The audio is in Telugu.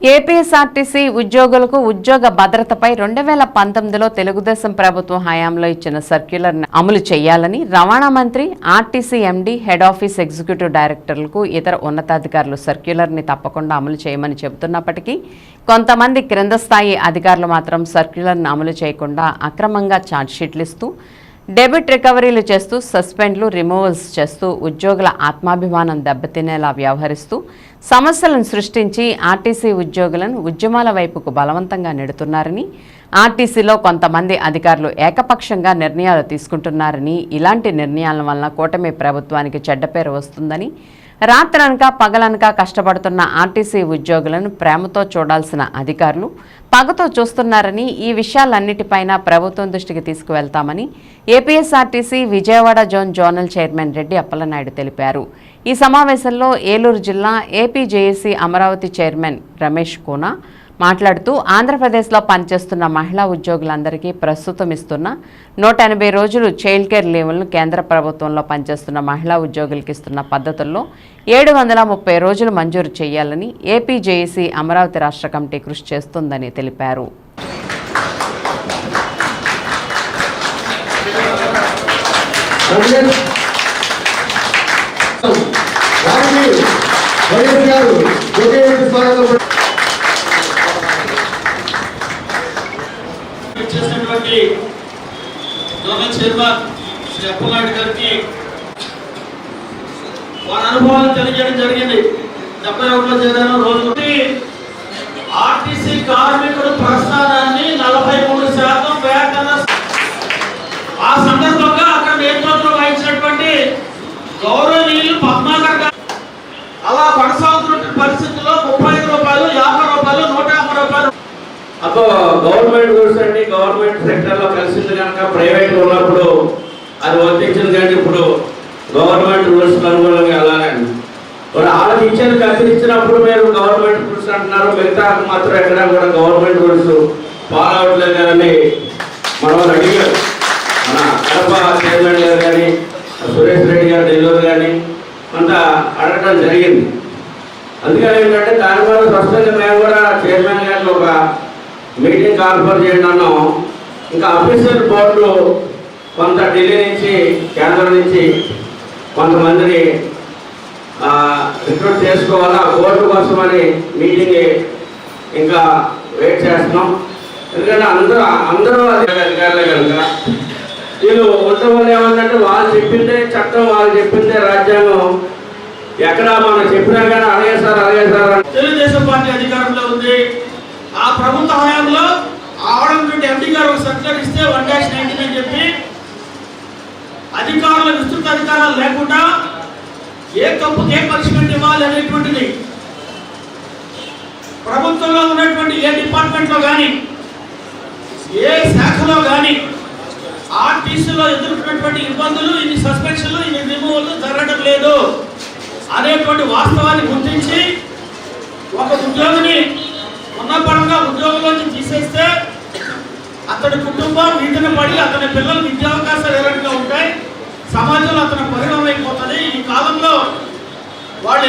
ఏపీఎస్ఆర్టీసీ ఉద్యోగులకు ఉద్యోగ భద్రతపై రెండు వేల పంతొమ్మిదిలో తెలుగుదేశం ప్రభుత్వం హయాంలో ఇచ్చిన సర్క్యులర్ అమలు చేయాలని రవాణా మంత్రి RTC MD head office executive డైరెక్టర్లకు ఇతర ఉన్నతాధికారులు సర్క్యులర్ని తప్పకుండా అమలు చేయమని చెబుతున్నప్పటికీ కొంతమంది క్రింద స్థాయి అధికారులు మాత్రం సర్క్యులర్ను అమలు చేయకుండా అక్రమంగా ఛార్జ్షీట్లు ఇస్తూ డెబిట్ రికవరీలు చేస్తూ సస్పెండ్లు రిమూవల్స్ చేస్తూ ఉద్యోగుల ఆత్మాభిమానం దెబ్బతినేలా వ్యవహరిస్తూ సమస్యలను సృష్టించి ఆర్టీసీ ఉద్యోగులను ఉద్యమాల వైపుకు బలవంతంగా నెడుతున్నారని ఆర్టీసీలో కొంతమంది అధికారులు ఏకపక్షంగా నిర్ణయాలు తీసుకుంటున్నారని ఇలాంటి నిర్ణయాల వలన కూటమి ప్రభుత్వానికి చెడ్డ పేరు వస్తుందని రాత్రనక పగలనక కష్టపడుతున్న ఆర్టీసీ ఉద్యోగులను ప్రేమతో చూడాల్సిన అధికారులు పగతో చూస్తున్నారని ఈ విషయాలన్నిటిపైన ప్రభుత్వం దృష్టికి తీసుకువెళ్తామని APSRTC Vijayawada zone zonal chairman Reddy Appalanaidu తెలిపారు. ఈ సమావేశంలో ఏలూరు జిల్లా ఏపీజేఏసీ అమరావతి చైర్మన్ రమేష్ కోనా మాట్లాడుతూ ఆంధ్రప్రదేశ్లో పనిచేస్తున్న మహిళా ఉద్యోగులందరికీ ప్రస్తుతం ఇస్తున్న నూట ఎనభై రోజులు చైల్డ్ కేర్ లీవులను కేంద్ర ప్రభుత్వంలో పనిచేస్తున్న మహిళా ఉద్యోగులకు ఇస్తున్న పద్ధతుల్లో ఏడు వందల ముప్పై రోజులు మంజూరు చేయాలని ఏపీజేఏసీ అమరావతి రాష్ట్ర కమిటీ కృషి చేస్తుందని తెలిపారు. వైఎస్ గారు స్వాగతం. జోనల్ శ్రీ అప్పలనాయుడు గారికి వారి అనుభవాలు తెలియజేయడం జరిగింది. డెబ్బై ఒకటిలో చేరాను రోజు ఆర్టీసీ కార్మికుడు ప్రస్థానాన్ని నలభై మూడు శాతం వేతన ఆ సందర్భంగా అక్కడ నేతృత్వం వహించినటువంటి గౌరవనీయులు పద్మాకర్ గవర్నమెంట్ రూల్స్ అండి గవర్నమెంట్ సెక్టర్లో కలిసింది కనుక ప్రైవేట్ ఉన్నప్పుడు అది వర్తించింది కానీ ఇప్పుడు గవర్నమెంట్ రూల్స్ అనుగుణంగా వెళ్ళాలండి మరి వాళ్ళకి ఇచ్చేది కత్తిరించినప్పుడు మీరు గవర్నమెంట్ రూల్స్ అంటున్నారు మిగతా మాత్రం ఎక్కడా కూడా గవర్నమెంట్ రూల్స్ ఫాలో అవ్వట్లేదు కదండి మన వాళ్ళు అడిగారు. మన కడప చైర్మన్ గారు కానీ సురేష్ రెడ్డి గారు నెల్లూరు కానీ అంతా అడగడం జరిగింది. అందుకని ఏంటంటే దాని వల్ల స్పష్టంగా మేము కూడా చైర్మన్ గారిని ఒక మీటింగ్ కాన్ఫర్ చేయండి ఇంకా అఫీషియల్ బోర్డులో కొంత ఢిల్లీ నుంచి కేంద్రం నుంచి కొంతమందిని రిక్రూట్ చేసుకోవాలా? బోర్డు కోసమని మీటింగ్ ఇంకా వెయిట్ చేస్తున్నాం. ఎందుకంటే అందరూ అందరూ అధికారులే కనుక. వీళ్ళు ఉండడం వల్ల ఏమంటే వాళ్ళు చెప్పిందే చట్టం వాళ్ళు చెప్పిందే రాజ్యాంగం. ఎక్కడ మనం చెప్పినా కానీ అలాగే సార్ అలాగే సార్ తెలుగుదేశం పార్టీ అధికారంలో ఉంది. ఆ ప్రభుత్వ హయాంలో ఆవడం ఎంపీ గారు ఒక సర్క్యులర్ ఇస్తే వన్ డాష్ నైన్టీన్ అని చెప్పి అధికారుల విస్తృత అధికారాలు లేకుండా ఏ తప్పుకి ఏ పనిష్మెంట్ ఇవ్వాలి అనేటువంటిది ప్రభుత్వంలో ఉన్నటువంటి ఏ డిపార్ట్మెంట్లో కానీ ఏ శాఖలో కానీ ఆర్టీసీలో ఎదుర్కొన్నటువంటి ఇబ్బందులు ఇన్ని సస్పెన్షన్లు ఇన్ని రిమూవల్ జరగడం లేదు అనేటువంటి వాస్తవాన్ని గుర్తించి ఒక ఉద్యోగిని ఉన్నపరంగా ఉద్యోగంలోంచి తీసేస్తే అతడి కుటుంబం వీటిన పడి అతని పిల్లలు విద్యావకాశాలు ఏ రకంగా ఉంటాయి? సమాజంలో అతని పరిణామం అయిపోతుంది. ఈ కాలంలో వాళ్ళు